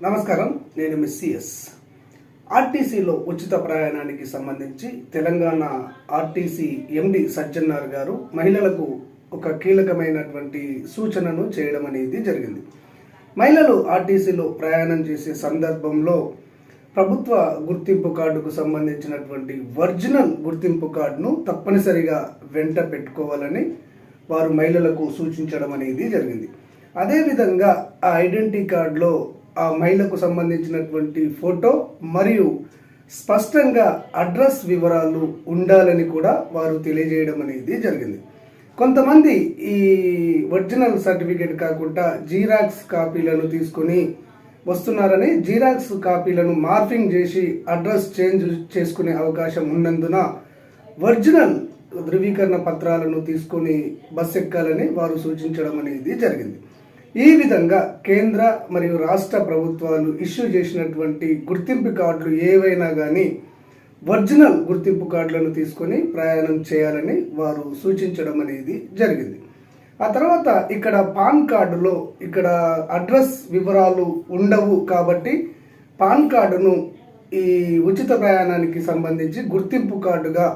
నమస్కారం నేను మిస్సిఎస్ ఆర్టీసీలో ఉచిత ప్రయాణానికి సంబంధించి తెలంగాణ ఆర్టీసీ ఎండి సజ్జన్నార్ గారు మహిళలకు ఒక కీలకమైనటువంటి సూచనను చేయడం అనేది జరిగింది. మహిళలు ఆర్టీసీలో ప్రయాణం చేసే సందర్భంలో ప్రభుత్వ గుర్తింపు కార్డుకు సంబంధించినటువంటి ఒరిజినల్ గుర్తింపు కార్డును తప్పనిసరిగా వెంట పెట్టుకోవాలని వారు మహిళలకు సూచించడం అనేది జరిగింది. అదేవిధంగా ఆ ఐడెంటిటీ కార్డులో ఆ మహిళకు సంబంధించినటువంటి ఫోటో మరియు స్పష్టంగా అడ్రస్ వివరాలు ఉండాలని కూడా వారు తెలియజేయడం అనేది జరిగింది. కొంతమంది ఈ ఒరిజినల్ సర్టిఫికేట్ కాకుండా జీరాక్స్ కాపీలను తీసుకొని వస్తున్నారని జీరాక్స్ కాపీలను మార్ఫింగ్ చేసి అడ్రస్ చేంజ్ చేసుకునే అవకాశం ఉన్నందున ఒరిజినల్ ధృవీకరణ పత్రాలను తీసుకొని బస్ ఎక్కాలని వారు సూచించడం అనేది జరిగింది. ఈ విధంగా కేంద్ర మరియు రాష్ట్ర ప్రభుత్వాలు ఇష్యూ చేసినటువంటి గుర్తింపు కార్డులు ఏవైనా కానీ ఒరిజినల్ గుర్తింపు కార్డులను తీసుకొని ప్రయాణం చేయాలని వారు సూచించడం అనేది జరిగింది. ఆ తర్వాత ఇక్కడ పాన్ కార్డులో ఇక్కడ అడ్రస్ వివరాలు ఉండవు కాబట్టి పాన్ కార్డును ఈ ఉచిత ప్రయాణానికి సంబంధించి గుర్తింపు కార్డుగా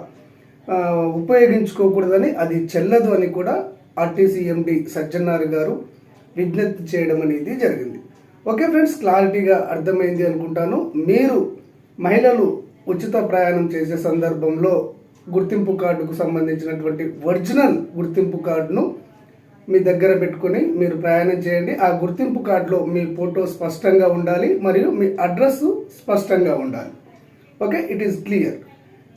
ఉపయోగించుకోకూడదని అది చెల్లదు అని కూడా ఆర్టీసీ ఎండి గారు విజ్ఞప్తి చేయడం అనేది జరిగింది. ఓకే ఫ్రెండ్స్ క్లారిటీగా అర్థమైంది అనుకుంటాను. మీరు మహిళలు ఉచిత ప్రయాణం చేసే సందర్భంలో గుర్తింపు కార్డుకు సంబంధించినటువంటి ఒరిజినల్ గుర్తింపు కార్డును మీ దగ్గర పెట్టుకొని మీరు ప్రయాణం చేయండి. ఆ గుర్తింపు కార్డులో మీ ఫోటో స్పష్టంగా ఉండాలి మరియు మీ అడ్రస్ స్పష్టంగా ఉండాలి. Okay it is clear.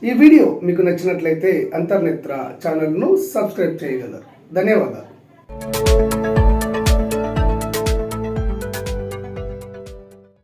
ఈ వీడియో మీకు నచ్చినట్లయితే అంతర్నేత్ర ఛానల్ను సబ్స్క్రైబ్ చేయగలరు. ధన్యవాదాలు.